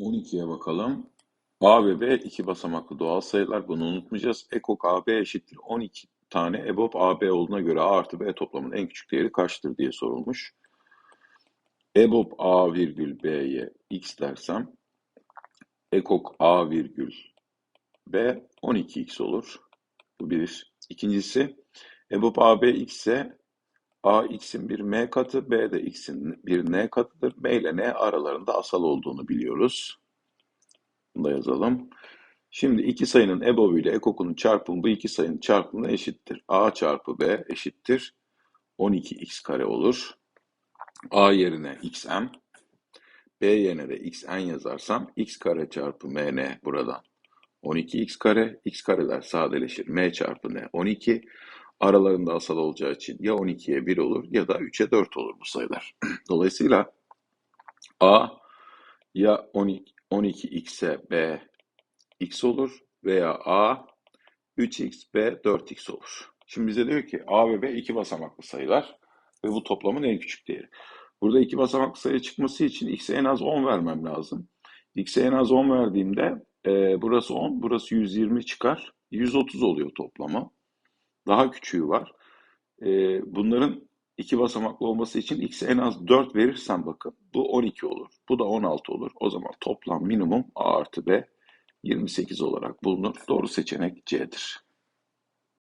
12'ye bakalım. A ve B iki basamaklı doğal sayılar. Bunu unutmayacağız. Ekok AB eşittir 12 tane EBOB AB olduğuna göre A artı B toplamının en küçük değeri kaçtır diye sorulmuş. EBOB A virgül B'ye x dersem ekok A virgül B 12x olur. Bu bir. İkincisi EBOB AB x ise A x'in bir m katı, B de x'in bir n katıdır. M ile n aralarında asal olduğunu biliyoruz. Bunu da yazalım. Şimdi iki sayının EBOB ile EKOK'unun çarpımı bu iki sayının çarpımına eşittir. A çarpı B eşittir 12x kare olur. A yerine xm, B yerine de xn yazarsam x kare çarpı mn buradan 12x kare, x kareler sadeleşir. m çarpı n 12. Aralarında asal olacağı için ya 12'ye 1 olur ya da 3'e 4 olur bu sayılar. Dolayısıyla a ya 12, 12x'e b x olur veya a 3x b 4x olur. Şimdi bize diyor ki a ve b iki basamaklı sayılar ve bu toplamın en küçük değeri. Burada iki basamaklı sayı çıkması için x'e en az 10 vermem lazım. x'e en az 10 verdiğimde e, burası 10, burası 120 çıkar. 130 oluyor toplamı. Daha küçüğü var. E, bunların iki basamaklı olması için x'e en az 4 verirsem bakın bu 12 olur. Bu da 16 olur. O zaman toplam minimum a artı b 28 olarak bulunur. Doğru seçenek C'dir.